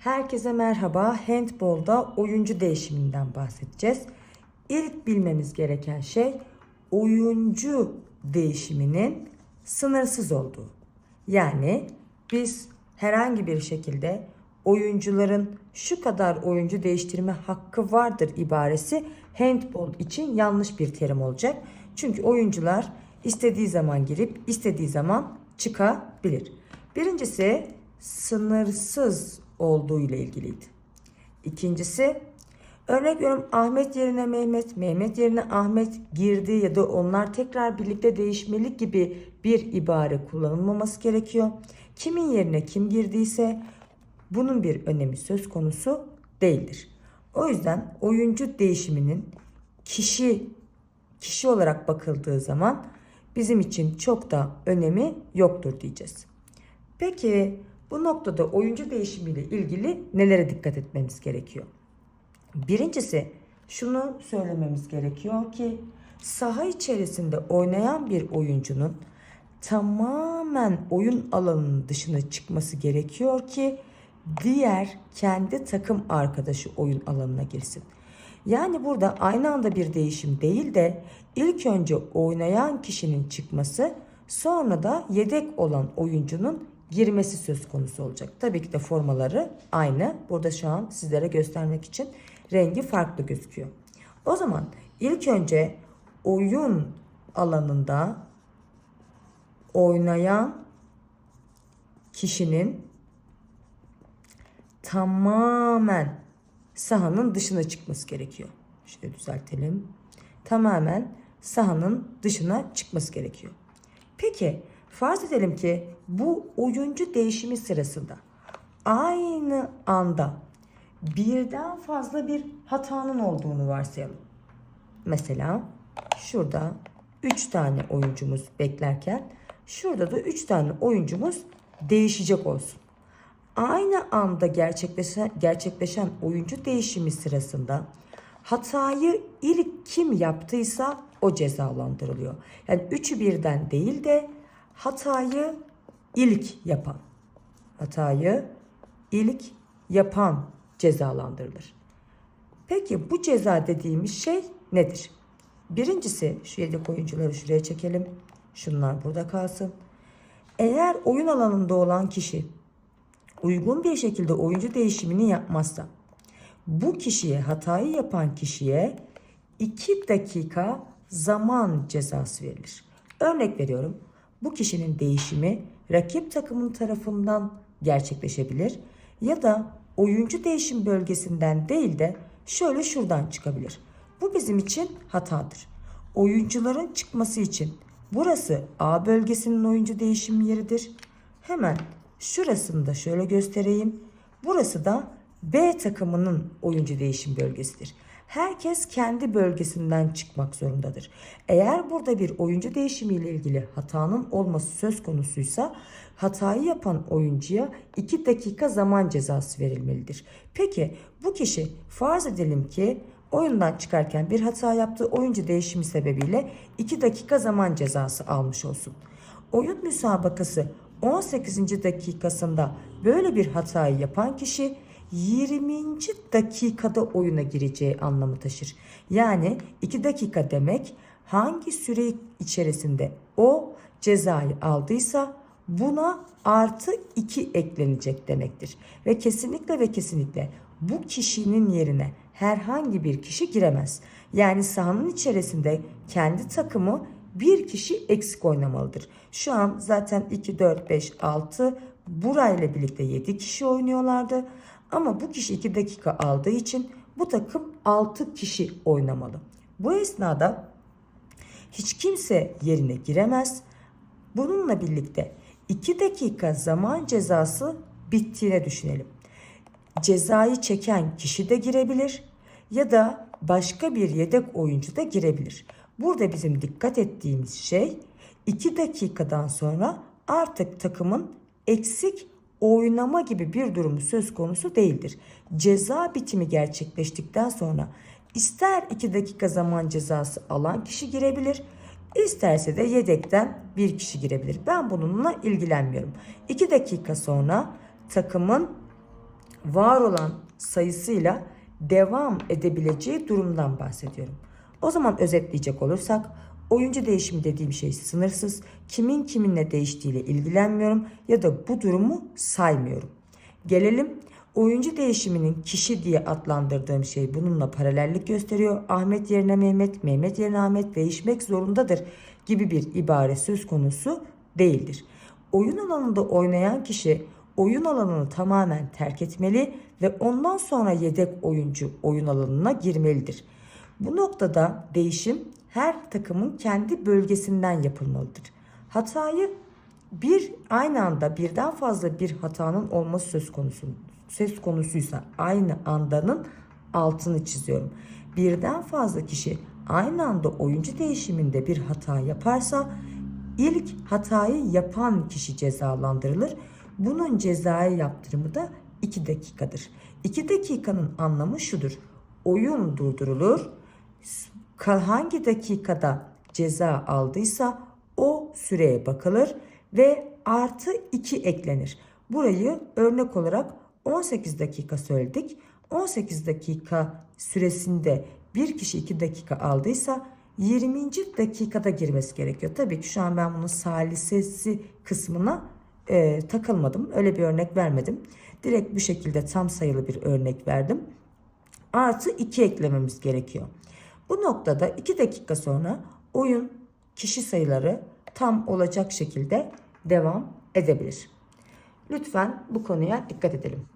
Herkese merhaba. Handball'da oyuncu değişiminden bahsedeceğiz. İlk bilmemiz gereken şey oyuncu değişiminin sınırsız olduğu. Yani biz herhangi bir şekilde oyuncuların şu kadar oyuncu değiştirme hakkı vardır ibaresi handball için yanlış bir terim olacak. Çünkü oyuncular istediği zaman girip istediği zaman çıkabilir. Birincisi sınırsız olduğu ile ilgiliydi. İkincisi örnek veriyorum Ahmet yerine Mehmet, Mehmet yerine Ahmet girdi ya da onlar tekrar birlikte değişmeli gibi bir ibare kullanılmaması gerekiyor. Kimin yerine kim girdiyse bunun bir önemi söz konusu değildir. O yüzden oyuncu değişiminin kişi kişi olarak bakıldığı zaman bizim için çok da önemi yoktur diyeceğiz. Peki bu noktada oyuncu değişimiyle ilgili nelere dikkat etmemiz gerekiyor? Birincisi şunu söylememiz gerekiyor ki saha içerisinde oynayan bir oyuncunun tamamen oyun alanının dışına çıkması gerekiyor ki diğer kendi takım arkadaşı oyun alanına girsin. Yani burada aynı anda bir değişim değil de ilk önce oynayan kişinin çıkması sonra da yedek olan oyuncunun girmesi söz konusu olacak. Tabii ki de formaları aynı. Burada şu an sizlere göstermek için rengi farklı gözüküyor. O zaman ilk önce oyun alanında oynayan kişinin tamamen sahanın dışına çıkması gerekiyor. Şöyle düzeltelim. Tamamen sahanın dışına çıkması gerekiyor. Peki farz edelim ki bu oyuncu değişimi sırasında aynı anda birden fazla bir hatanın olduğunu varsayalım. Mesela şurada 3 tane oyuncumuz beklerken şurada da 3 tane oyuncumuz değişecek olsun. Aynı anda gerçekleşen, gerçekleşen oyuncu değişimi sırasında hatayı ilk kim yaptıysa o cezalandırılıyor. Yani üçü birden değil de hatayı ilk yapan. Hatayı ilk yapan cezalandırılır. Peki bu ceza dediğimiz şey nedir? Birincisi şu yedek oyuncuları şuraya çekelim. Şunlar burada kalsın. Eğer oyun alanında olan kişi uygun bir şekilde oyuncu değişimini yapmazsa bu kişiye hatayı yapan kişiye 2 dakika zaman cezası verilir. Örnek veriyorum. Bu kişinin değişimi rakip takımın tarafından gerçekleşebilir ya da oyuncu değişim bölgesinden değil de şöyle şuradan çıkabilir. Bu bizim için hatadır. Oyuncuların çıkması için burası A bölgesinin oyuncu değişim yeridir. Hemen şurasını da şöyle göstereyim. Burası da B takımının oyuncu değişim bölgesidir. Herkes kendi bölgesinden çıkmak zorundadır. Eğer burada bir oyuncu değişimiyle ilgili hatanın olması söz konusuysa hatayı yapan oyuncuya 2 dakika zaman cezası verilmelidir. Peki bu kişi farz edelim ki oyundan çıkarken bir hata yaptığı oyuncu değişimi sebebiyle 2 dakika zaman cezası almış olsun. Oyun müsabakası 18. dakikasında böyle bir hatayı yapan kişi 20. dakikada oyuna gireceği anlamı taşır. Yani 2 dakika demek hangi süre içerisinde o cezayı aldıysa buna artı 2 eklenecek demektir. Ve kesinlikle ve kesinlikle bu kişinin yerine herhangi bir kişi giremez. Yani sahanın içerisinde kendi takımı bir kişi eksik oynamalıdır. Şu an zaten 2, 4, 5, 6 burayla birlikte 7 kişi oynuyorlardı. Ama bu kişi 2 dakika aldığı için bu takım 6 kişi oynamalı. Bu esnada hiç kimse yerine giremez. Bununla birlikte 2 dakika zaman cezası bittiğine düşünelim. Cezayı çeken kişi de girebilir ya da başka bir yedek oyuncu da girebilir. Burada bizim dikkat ettiğimiz şey 2 dakikadan sonra artık takımın eksik oynama gibi bir durumu söz konusu değildir. Ceza bitimi gerçekleştikten sonra ister 2 dakika zaman cezası alan kişi girebilir, isterse de yedekten bir kişi girebilir. Ben bununla ilgilenmiyorum. 2 dakika sonra takımın var olan sayısıyla devam edebileceği durumdan bahsediyorum. O zaman özetleyecek olursak oyuncu değişimi dediğim şey sınırsız. Kimin kiminle değiştiğiyle ilgilenmiyorum ya da bu durumu saymıyorum. Gelelim oyuncu değişiminin kişi diye adlandırdığım şey bununla paralellik gösteriyor. Ahmet yerine Mehmet, Mehmet yerine Ahmet değişmek zorundadır gibi bir ibare söz konusu değildir. Oyun alanında oynayan kişi oyun alanını tamamen terk etmeli ve ondan sonra yedek oyuncu oyun alanına girmelidir. Bu noktada değişim her takımın kendi bölgesinden yapılmalıdır. Hatayı bir aynı anda birden fazla bir hatanın olması söz konusu söz konusuysa aynı andanın altını çiziyorum. Birden fazla kişi aynı anda oyuncu değişiminde bir hata yaparsa ilk hatayı yapan kişi cezalandırılır. Bunun cezai yaptırımı da 2 dakikadır. 2 dakikanın anlamı şudur. Oyun durdurulur. Hangi dakikada ceza aldıysa o süreye bakılır ve artı 2 eklenir. Burayı örnek olarak 18 dakika söyledik. 18 dakika süresinde bir kişi 2 dakika aldıysa 20. dakikada girmesi gerekiyor. Tabii ki şu an ben bunun salisesi kısmına e, takılmadım. Öyle bir örnek vermedim. Direkt bu şekilde tam sayılı bir örnek verdim. Artı 2 eklememiz gerekiyor. Bu noktada 2 dakika sonra oyun kişi sayıları tam olacak şekilde devam edebilir. Lütfen bu konuya dikkat edelim.